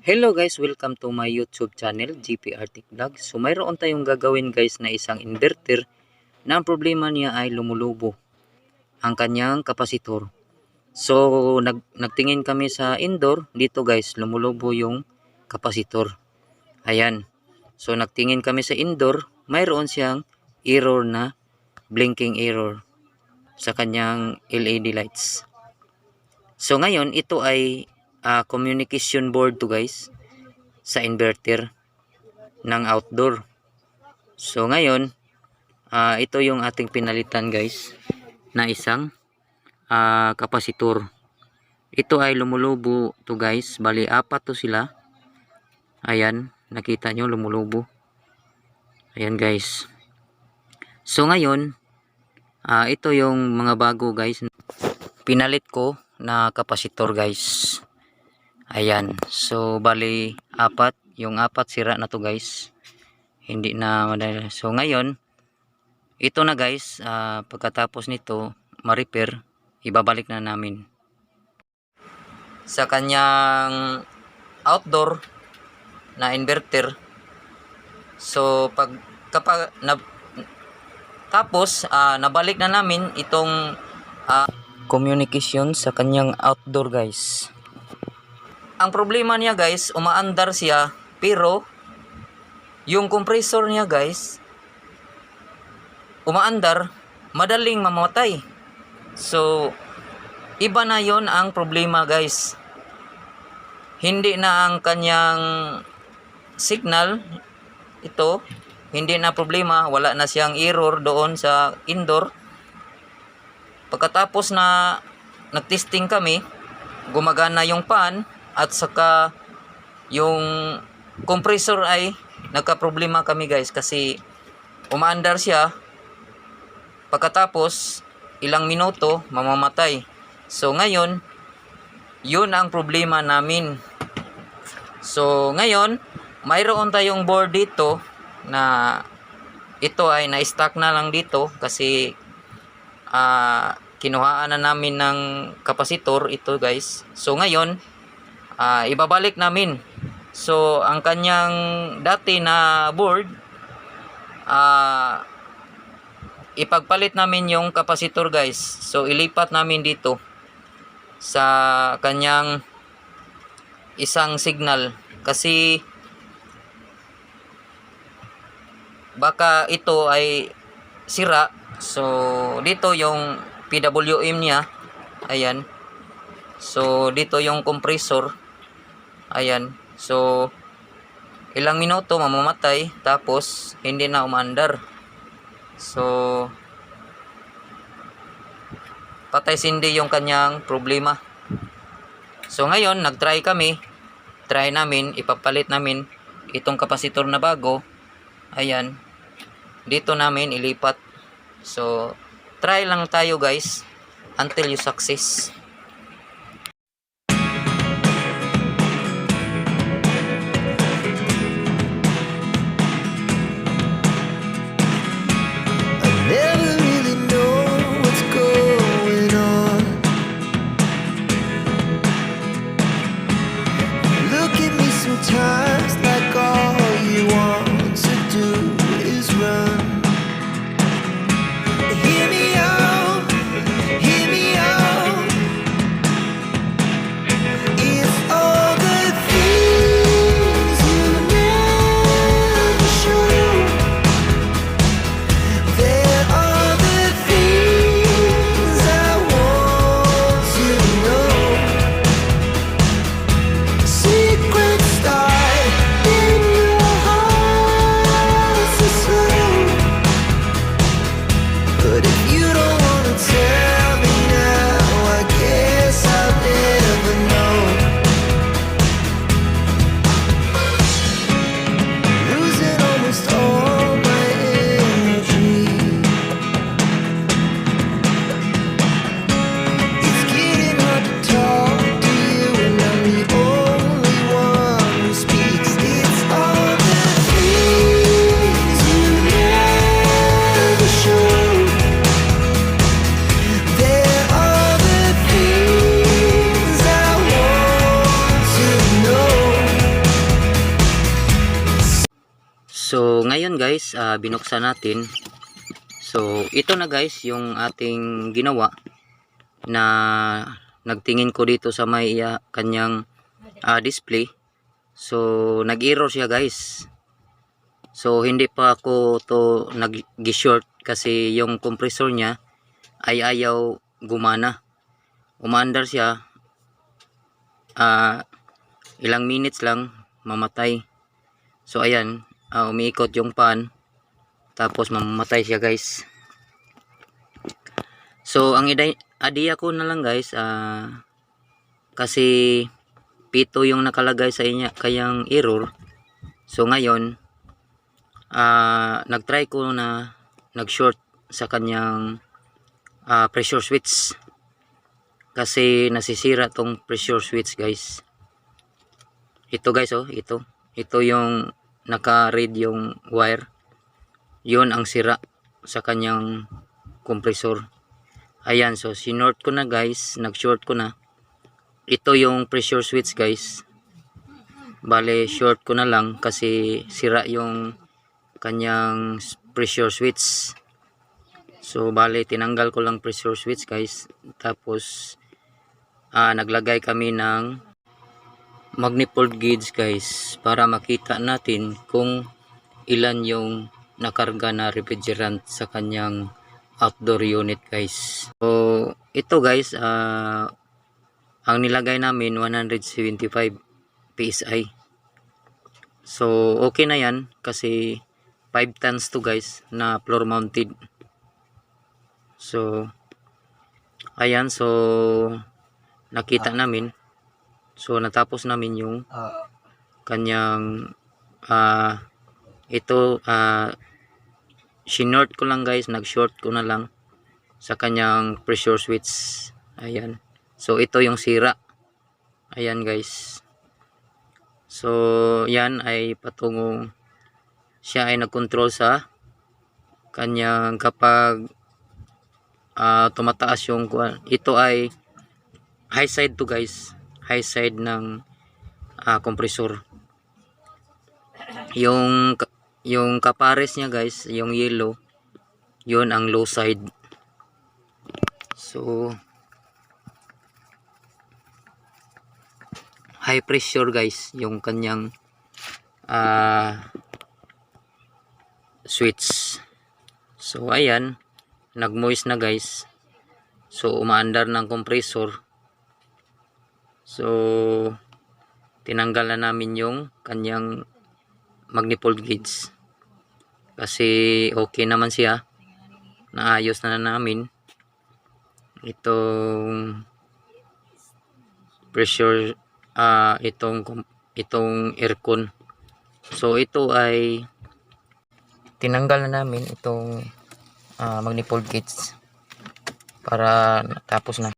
Hello guys, welcome to my YouTube channel, GP Arctic Vlog. So mayroon tayong gagawin guys na isang inverter na ang problema niya ay lumulubo ang kanyang kapasitor. So nag, nagtingin kami sa indoor, dito guys, lumulubo yung kapasitor. Ayan. So nagtingin kami sa indoor, mayroon siyang error na blinking error sa kanyang LED lights. So ngayon, ito ay ah, communication board to guys sa inverter ng outdoor. So ngayon, ah, ito yung ating pinalitan guys na isang ah, kapasitor. Ito ay lumulubo to guys. Bali, apat to sila. Ayan, nakita nyo lumulubo. Ayan guys. So ngayon, ah, ito yung mga bago guys. Pinalit ko na kapasitor guys. Ayan. So, bali, apat. Yung apat sira na to guys. Hindi na madali. So, ngayon, ito na guys. ah, pagkatapos nito, ma-repair, ibabalik na namin. Sa kanyang outdoor na inverter. So, pag kapag na, tapos, ah, nabalik na namin itong ah, communication sa kanyang outdoor guys ang problema niya guys, umaandar siya, pero yung compressor niya guys, umaandar, madaling mamatay. So, iba na yon ang problema guys. Hindi na ang kanyang signal, ito, hindi na problema, wala na siyang error doon sa indoor. Pagkatapos na nagtesting kami, gumagana yung fan, at saka yung compressor ay nagka-problema kami guys kasi umaandar siya. Pagkatapos ilang minuto mamamatay. So ngayon yun ang problema namin. So ngayon mayroon tayong board dito na ito ay na-stack na lang dito kasi ah kinuhaan na namin ng kapasitor ito guys. So ngayon ah, ibabalik namin. So, ang kanyang dati na board, ah, ipagpalit namin yung kapasitor guys. So, ilipat namin dito sa kanyang isang signal. Kasi, baka ito ay sira. So, dito yung PWM niya. Ayan. So, dito yung compressor. Ayan. So, ilang minuto mamamatay tapos hindi na umandar. So, patay sindi yung kanyang problema. So, ngayon, nag-try kami. Try namin, ipapalit namin itong kapasitor na bago. Ayan. Dito namin ilipat. So, try lang tayo guys until you success. Guys, ah, binuksan natin. So, ito na guys, yung ating ginawa na nagtingin ko dito sa may ah, kanyang ah, display. So, nag-error siya guys. So, hindi pa ako to nag-short kasi yung compressor niya ay ayaw gumana. Umaandar siya. ah ilang minutes lang, mamatay. So, ayan, ah, umiikot yung pan. Tapos, mamamatay siya guys. So, ang idea ko na lang guys, ah, kasi pito yung nakalagay sa inya, kayang error. So, ngayon, ah nag-try ko na nag-short sa kanyang ah, pressure switch. Kasi nasisira tong pressure switch guys. Ito guys oh, ito. Ito yung naka-read yung wire. Yun ang sira sa kanyang compressor. Ayan, so sinort ko na guys, nag-short ko na. Ito yung pressure switch guys. Bale, short ko na lang kasi sira yung kanyang pressure switch. So, bale, tinanggal ko lang pressure switch guys. Tapos, ah, naglagay kami ng manifold gauge guys para makita natin kung ilan yung nakarga na refrigerant sa kanyang outdoor unit guys. So, ito guys, ah, ang nilagay namin 175 PSI. So, okay na yan kasi 5 tons to guys na floor mounted. So, ayan. So, nakita namin. So, natapos namin yung kanyang ah ito ah sinort ko lang guys. Nag-short ko na lang sa kanyang pressure switch. Ayan. So ito yung sira. Ayan guys. So yan ay patungong siya ay nagkontrol sa kanyang kapag ah, tumataas yung ito ay high side to guys high side ng ah, compressor. Yung yung kapares niya guys yung yellow yun ang low side. So high pressure guys yung kanyang ah switch. So ayan nag moist na guys. So umaandar ng compressor so tinanggal na namin yung kanyang manifold gauge kasi okay naman siya. Naayos na, na namin. Itong pressure ah itong itong aircon. So ito ay tinanggal na namin itong ah, manifold gauge para tapos na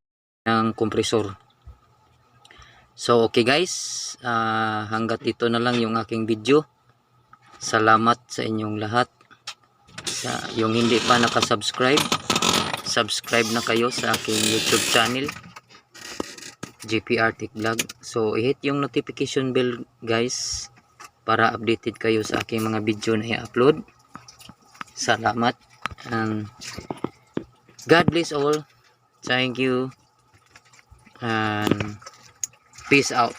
ng compressor so okay guys. Ah, hanggat dito na lang yung aking video. Salamat sa inyong lahat. Sa yung hindi pa nakasubscribe subscribe na kayo sa aking youtube channel GP Arctic Vlog. So i-hit yung notification bell guys para updated kayo sa aking mga video na i-upload. Salamat and God bless all. Thank you and peace out